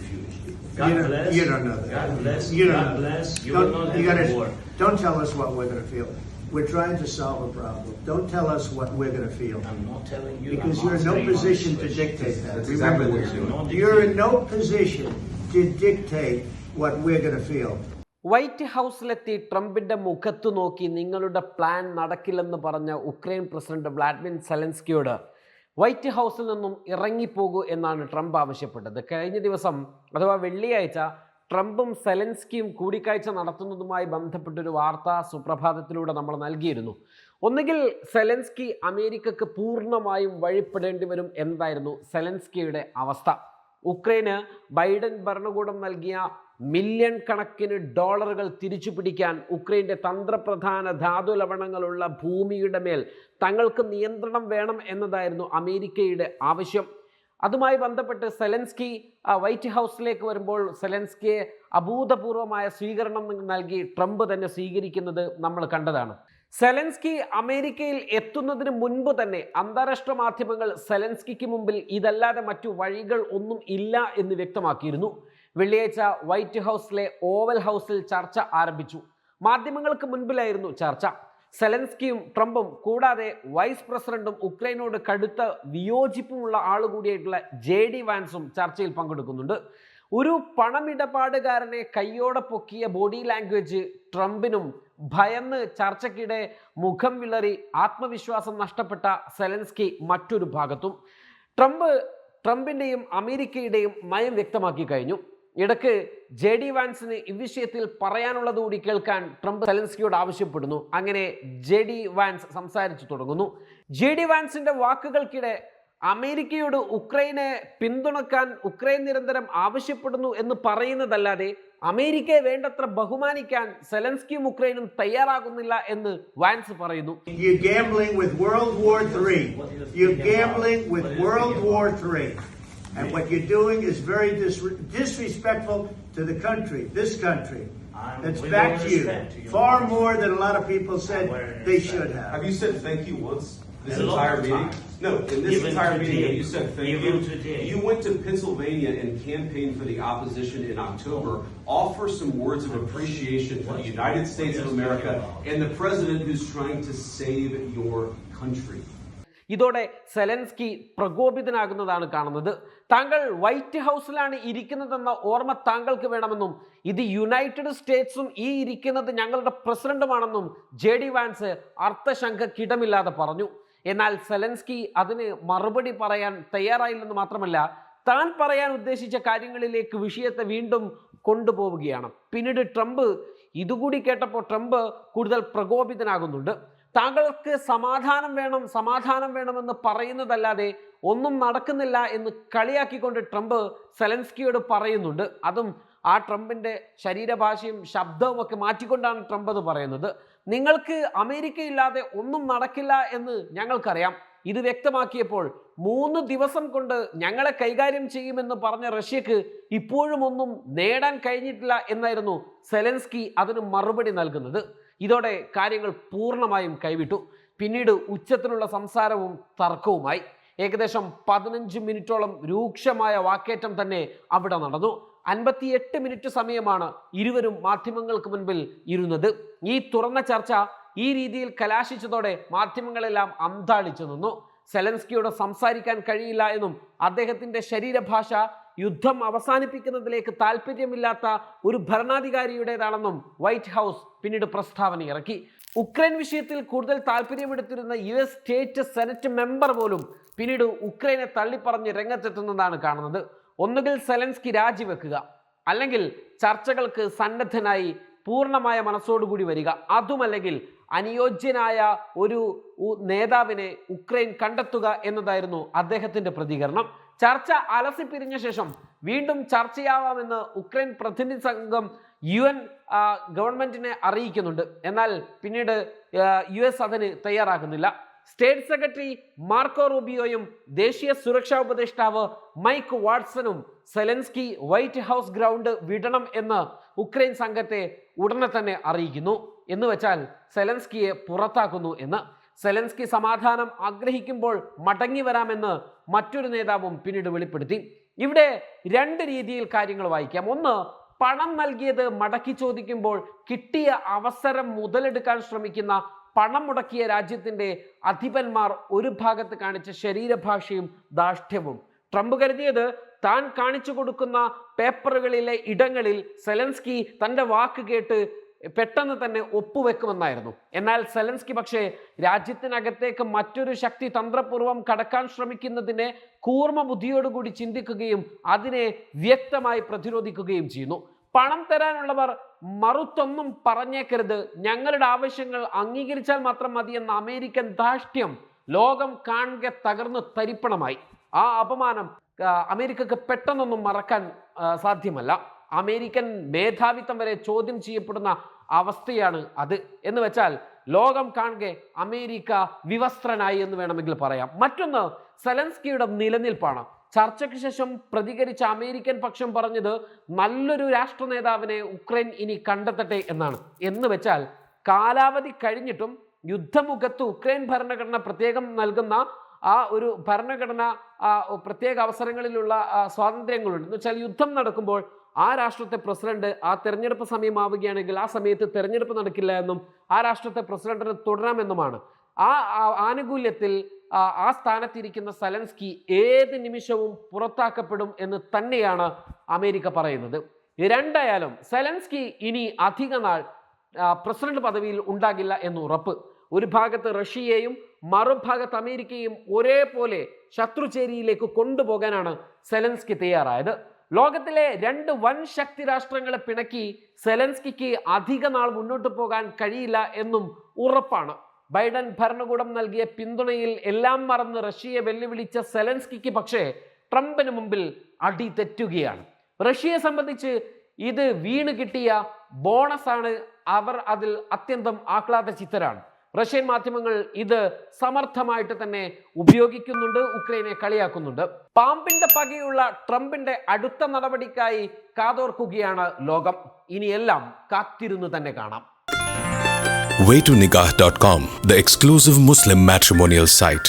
refuse. You God don't, bless. you don't know that. God bless. You don't God know bless. You don't, will not you have gotta, war. don't tell us what we're going to feel. We're trying to solve a problem. Don't tell us what we're going to feel. I'm not telling you. Because I'm you're in no position to dictate that. That's Remember exactly what you're doing. You're in no position to dictate what we're going to feel. White ഹൗസിലെത്തി ട്രംപിന്റെ മുഖത്ത് നോക്കി നിങ്ങളുടെ plan നടക്കില്ലെന്ന് പറഞ്ഞ Ukraine president Vladimir സെലൻസ്കിയോട് white ഹൗസിൽ നിന്നും ഇറങ്ങിപ്പോകൂ എന്നാണ് ട്രംപ് ആവശ്യപ്പെട്ടത്. കഴിഞ്ഞ ദിവസം അഥവാ വെള്ളിയാഴ്ച ട്രംപും സെലൻസ്കിയും കൂടിക്കാഴ്ച നടത്തുന്നതുമായി ബന്ധപ്പെട്ടൊരു വാർത്ത സുപ്രഭാതത്തിലൂടെ നമ്മൾ നൽകിയിരുന്നു. ഒന്നുകിൽ സെലൻസ്കി അമേരിക്കക്ക് പൂർണമായും വഴിപ്പെടേണ്ടി വരും എന്നതായിരുന്നു സെലൻസ്കിയുടെ അവസ്ഥ? ഉക്രൈന് ബൈഡൻ ഭരണകൂടം നൽകിയ മില്യൺ കണക്കിന് ഡോളറുകൾ തിരിച്ചു പിടിക്കാൻ ഉക്രൈന്റെ തന്ത്രപ്രധാന ധാതു ലവണങ്ങളുള്ള ഭൂമിയുടെ മേൽ തങ്ങൾക്ക് നിയന്ത്രണം വേണം എന്നതായിരുന്നു അമേരിക്കയുടെ ആവശ്യം. അതുമായി ബന്ധപ്പെട്ട് സെലൻസ്കി വൈറ്റ് ഹൗസിലേക്ക് വരുമ്പോൾ സെലൻസ്കിയെ അഭൂതപൂർവമായ സ്വീകരണം നൽകി ട്രംപ് തന്നെ സ്വീകരിക്കുന്നത് നമ്മൾ കണ്ടതാണ്. സെലൻസ്കി അമേരിക്കയിൽ എത്തുന്നതിന് മുൻപ് തന്നെ അന്താരാഷ്ട്ര മാധ്യമങ്ങൾ സെലൻസ്കിക്ക് മുമ്പിൽ ഇതല്ലാതെ മറ്റു വഴികൾ ഒന്നും ഇല്ല എന്ന് വ്യക്തമാക്കിയിരുന്നു. വെള്ളിയാഴ്ച വൈറ്റ് ഹൗസിലെ ഓവൽ ഹൗസിൽ ചർച്ച ആരംഭിച്ചു. മാധ്യമങ്ങൾക്ക് മുൻപിലായിരുന്നു ചർച്ച. സെലൻസ്കിയും ട്രംപും കൂടാതെ വൈസ് പ്രസിഡന്റും ഉക്രൈനോട് കടുത്ത വിയോജിപ്പുമുള്ള ആളുകൂടിയായിട്ടുള്ള ജെ ഡി വാൻസും ചർച്ചയിൽ പങ്കെടുക്കുന്നുണ്ട്. ഒരു പണമിടപാടുകാരനെ കയ്യോടെ പൊക്കിയ ബോഡി ലാംഗ്വേജ് ട്രംപിനും ഭയന്ന് ചർച്ചയ്ക്കിടെ മുഖം വിളറി ആത്മവിശ്വാസം നഷ്ടപ്പെട്ട സെലൻസ്കി മറ്റൊരു ഭാഗത്തും. ട്രംപ് ട്രംപിന്റെയും അമേരിക്കയുടെയും നയം വ്യക്തമാക്കി കഴിഞ്ഞു. ഇടയ്ക്ക് ജെ ഡി വാൻസിന് ഇവിഷയത്തിൽ പറയാനുള്ളത് കൂടി കേൾക്കാൻ ട്രംപ് സെലൻസ്കിയോട് ആവശ്യപ്പെടുന്നു അങ്ങനെ ജെ ഡി വാൻസ് സംസാരിച്ചു തുടങ്ങുന്നു ജെ ഡി വാൻസിന്റെ വാക്കുകൾക്കിടെ അമേരിക്കയോട് ഉക്രൈനെ പിന്തുണക്കാൻ ഉക്രൈൻ നിരന്തരം ആവശ്യപ്പെടുന്നു എന്ന് പറയുന്നതല്ലാതെ അമേരിക്കയെ വേണ്ടത്ര ബഹുമാനിക്കാൻ സെലൻസ്കിയും ഉക്രൈനും തയ്യാറാകുന്നില്ല എന്ന് വാൻസ് പറയുന്നു You're gambling with World War 3. You're gambling with World War III. And what you're doing is very dis- disrespectful to the country, this country. I'm That's with back all to you. respect to you. Far more than a lot of people said Where they is should that? Have have. you said thank you once this A lot entire of meeting? times. No, in this Even entire meeting, today. have you said thank Even you? today. You went to Pennsylvania and campaigned for the opposition in October. Offer some words of appreciation to the United States of America and the president who's trying to save your country. ഇതോടെ സെലൻസ്കി പ്രകോപിതനാകുന്നതാണ് കാണുന്നത് താങ്കൾ white ഹൗസിലാണ് ഇരിക്കുന്നതെന്ന ഓർമ്മ താങ്കൾക്ക് വേണമെന്നും ഇത് United സ്റ്റേറ്റ്സും ഈ ഇരിക്കുന്നത് ഞങ്ങളുടെ പ്രസിഡന്റുമാണെന്നും ജെ ഡി വാൻസ് അർത്ഥശങ്കക്കിടമില്ലാതെ പറഞ്ഞു. എന്നാൽ സെലൻസ്കി അതിന് മറുപടി പറയാൻ തയ്യാറായില്ലെന്ന് മാത്രമല്ല താൻ പറയാൻ ഉദ്ദേശിച്ച കാര്യങ്ങളിലേക്ക് വിഷയത്തെ വീണ്ടും കൊണ്ടുപോവുകയാണ്. പിന്നീട് ട്രംപ് ഇതുകൂടി കേട്ടപ്പോൾ ട്രംപ് കൂടുതൽ പ്രകോപിതനാകുന്നുണ്ട്. താങ്കൾക്ക് സമാധാനം വേണം സമാധാനം വേണമെന്ന് പറയുന്നതല്ലാതെ ഒന്നും നടക്കുന്നില്ല എന്ന് കളിയാക്കിക്കൊണ്ട് ട്രംപ് സെലൻസ്കിയോട് പറയുന്നുണ്ട്. അതും ആ ട്രംപിന്റെ ശരീരഭാഷയും ശബ്ദവും ഒക്കെ മാറ്റിക്കൊണ്ടാണ് ട്രംപ് അത് പറയുന്നത്. നിങ്ങൾക്ക് അമേരിക്കയില്ലാതെ ഒന്നും നടക്കില്ല എന്ന് ഞങ്ങൾക്കറിയാം. ഇത് വ്യക്തമാക്കിയപ്പോൾ മൂന്ന് ദിവസം കൊണ്ട് ഞങ്ങളെ കൈകാര്യം ചെയ്യുമെന്ന് പറഞ്ഞ റഷ്യക്ക് ഇപ്പോഴും ഒന്നും നേടാൻ കഴിഞ്ഞിട്ടില്ല എന്നായിരുന്നു സെലൻസ്കി അതിന് മറുപടി നൽകുന്നത്. ഇതോടെ കാര്യങ്ങൾ പൂർണമായും കൈവിട്ടു. പിന്നീട് ഉച്ചത്തിലുള്ള സംസാരവും തർക്കവുമായി. ഏകദേശം പതിനഞ്ച് മിനിറ്റോളം രൂക്ഷമായ വാക്കേറ്റം തന്നെ അവിടെ നടന്നു. അൻപത്തിയെട്ട് മിനിറ്റ് സമയമാണ് ഇരുവരും മാധ്യമങ്ങൾക്ക് മുൻപിൽ ഇരുന്നത്. ഈ തുറന്ന ചർച്ച ഈ രീതിയിൽ കലാശിച്ചതോടെ മാധ്യമങ്ങളെല്ലാം അന്താളിച്ചു നിന്നു. സെലൻസ്കിയോട് സംസാരിക്കാൻ കഴിയില്ല എന്നും അദ്ദേഹത്തിന്റെ ശരീരഭാഷ യുദ്ധം അവസാനിപ്പിക്കുന്നതിലേക്ക് താല്പര്യമില്ലാത്ത ഒരു ഭരണാധികാരിയുടേതാണെന്നും വൈറ്റ് ഹൗസ് പിന്നീട് പ്രസ്താവന ഇറക്കി. ഉക്രൈൻ വിഷയത്തിൽ കൂടുതൽ താല്പര്യമെടുത്തിരുന്ന U S state senate member പോലും പിന്നീട് ഉക്രൈനെ തള്ളിപ്പറഞ്ഞ് രംഗത്തെത്തുന്നതാണ് കാണുന്നത്. ഒന്നുകിൽ സെലൻസ്കി രാജിവെക്കുക അല്ലെങ്കിൽ ചർച്ചകൾക്ക് സന്നദ്ധനായി പൂർണമായ മനസ്സോടുകൂടി വരിക. അതുമല്ലെങ്കിൽ അനുയോജ്യനായ ഒരു നേതാവിനെ ഉക്രൈൻ കണ്ടെത്തുക എന്നതായിരുന്നു അദ്ദേഹത്തിന്റെ പ്രതികരണം. ചർച്ച അലസിപ്പിരിഞ്ഞ ശേഷം വീണ്ടും ചർച്ചയാവാമെന്ന് ഉക്രൈൻ പ്രതിനിധി സംഘം യു എൻ ഗവൺമെന്റിനെ അറിയിക്കുന്നുണ്ട്. എന്നാൽ പിന്നീട് യു എസ് അതിന് തയ്യാറാകുന്നില്ല. സ്റ്റേറ്റ് സെക്രട്ടറി മാർക്കോ റൂബിയോയും ദേശീയ സുരക്ഷാ ഉപദേഷ്ടാവ് മൈക്ക് വാട്സണും സെലൻസ്കി വൈറ്റ് ഹൗസ് ഗ്രൗണ്ട് വിടണം എന്ന് ഉക്രൈൻ സംഘത്തെ ഉടനെ തന്നെ അറിയിക്കുന്നു. എന്ന് വെച്ചാൽ സെലൻസ്കിയെ പുറത്താക്കുന്നു എന്ന്. സെലൻസ്കി സമാധാനം ആഗ്രഹിക്കുമ്പോൾ മടങ്ങി വരാമെന്ന് മറ്റൊരു നേതാവും പിന്നീട് വെളിപ്പെടുത്തി. ഇവിടെ രണ്ട് രീതിയിൽ കാര്യങ്ങൾ വായിക്കാം. ഒന്ന് പണം നൽകിയത് മടക്കി ചോദിക്കുമ്പോൾ കിട്ടിയ അവസരം മുതലെടുക്കാൻ ശ്രമിക്കുന്ന പണം മുടക്കിയ രാജ്യത്തിന്റെ അധിപന്മാർ ഒരു ഭാഗത്ത് കാണിച്ച ശരീരഭാഷയും ദാഷ്ട്യവും ട്രംപ് കരുതിയത് താൻ കാണിച്ചു കൊടുക്കുന്ന പേപ്പറുകളിലെ ഇടങ്ങളിൽ സെലൻസ്കി തന്റെ വാക്ക് കേട്ട് പെട്ടെന്ന് തന്നെ ഒപ്പുവെക്കുമെന്നായിരുന്നു. എന്നാൽ സെലൻസ്കി പക്ഷേ രാജ്യത്തിനകത്തേക്ക് മറ്റൊരു ശക്തി തന്ത്രപൂർവം കടക്കാൻ ശ്രമിക്കുന്നതിനെ കൂർമ്മ ബുദ്ധിയോടുകൂടി ചിന്തിക്കുകയും അതിനെ വ്യക്തമായി പ്രതിരോധിക്കുകയും ചെയ്യുന്നു. പണം തരാനുള്ളവർ മറുത്തൊന്നും പറഞ്ഞേക്കരുത്. ഞങ്ങളുടെ ആവശ്യങ്ങൾ അംഗീകരിച്ചാൽ മാത്രം മതി എന്ന അമേരിക്കൻ ധാർഷ്ട്യം ലോകം കാണുക തകർന്ന് തരിപ്പണമായി. ആ അപമാനം അമേരിക്കക്ക് പെട്ടെന്നൊന്നും മറക്കാൻ സാധ്യമല്ല. അമേരിക്കൻ മേധാവിത്വം വരെ ചോദ്യം ചെയ്യപ്പെടുന്ന അവസ്ഥയാണ് അത്. എന്ന് വെച്ചാൽ ലോകം കാണുക അമേരിക്ക വിവസ്ത്രനായി എന്ന് വേണമെങ്കിൽ പറയാം. മറ്റൊന്ന് സെലൻസ്കിയുടെ നിലനിൽപ്പാണ്. ചർച്ചയ്ക്ക് ശേഷം പ്രതികരിച്ച അമേരിക്കൻ പക്ഷം പറഞ്ഞത് നല്ലൊരു രാഷ്ട്ര നേതാവിനെ ഉക്രൈൻ ഇനി കണ്ടെത്തട്ടെ എന്നാണ്. എന്ന് വെച്ചാൽ കാലാവധി കഴിഞ്ഞിട്ടും യുദ്ധമുഖത്ത് ഉക്രൈൻ ഭരണഘടന പ്രത്യേകം നൽകുന്ന ആ ഒരു ഭരണഘടന പ്രത്യേക അവസരങ്ങളിലുള്ള സ്വാതന്ത്ര്യങ്ങളുണ്ട്. എന്ന് വെച്ചാൽ യുദ്ധം നടക്കുമ്പോൾ ആ രാഷ്ട്രത്തെ പ്രസിഡന്റ് ആ തെരഞ്ഞെടുപ്പ് സമയമാവുകയാണെങ്കിൽ ആ സമയത്ത് തെരഞ്ഞെടുപ്പ് നടക്കില്ല എന്നും ആ രാഷ്ട്രത്തെ പ്രസിഡന്റിന് തുടരാമെന്നുമാണ്. ആ ആനുകൂല്യത്തിൽ ആ സ്ഥാനത്തിരിക്കുന്ന സലൻസ്കി ഏത് നിമിഷവും പുറത്താക്കപ്പെടും എന്ന് തന്നെയാണ് അമേരിക്ക പറയുന്നത്. രണ്ടായാലും സലൻസ്കി ഇനി അധിക നാൾ പ്രസിഡന്റ് പദവിയിൽ ഉണ്ടാകില്ല എന്ന് ഉറപ്പ്. ഒരു ഭാഗത്ത് റഷ്യയെയും മറുഭാഗത്ത് അമേരിക്കയും ഒരേപോലെ ശത്രുചേരിയിലേക്ക് കൊണ്ടുപോകാനാണ് സെലൻസ്കി തയ്യാറായത്. ലോകത്തിലെ രണ്ട് വൻ ശക്തി രാഷ്ട്രങ്ങളെ പിണക്കി സെലൻസ്കിക്ക് അധിക നാൾ മുന്നോട്ട് പോകാൻ കഴിയില്ല എന്നും ഉറപ്പാണ്. ബൈഡൻ ഭരണകൂടം നൽകിയ പിന്തുണയിൽ എല്ലാം മറന്ന് റഷ്യയെ വെല്ലുവിളിച്ച സെലൻസ്കിക്ക് പക്ഷേ ട്രംപിന് മുമ്പിൽ അടി തെറ്റുകയാണ്. റഷ്യയെ സംബന്ധിച്ച് ഇത് വീണ് കിട്ടിയ ബോണസാണ് അവർ അതിൽ അത്യന്തം ആഹ്ലാദ ചിത്തരാണ് റഷ്യൻ മാധ്യമങ്ങൾ ഇത് സമർത്ഥമായിട്ട് തന്നെ ഉപയോഗിക്കുന്നുണ്ട് ഉക്രൈനെ കളിയാക്കുന്നുണ്ട്. പാമ്പിന്റെ പകയുള്ള ട്രംപിന്റെ അടുത്ത നടപടിക്കായി കാതോർക്കുകയാണ് ലോകം. ഇനിയെല്ലാം കാത്തിരുന്നു തന്നെ കാണാം. Waytonigah.com, the exclusive Muslim matrimonial site.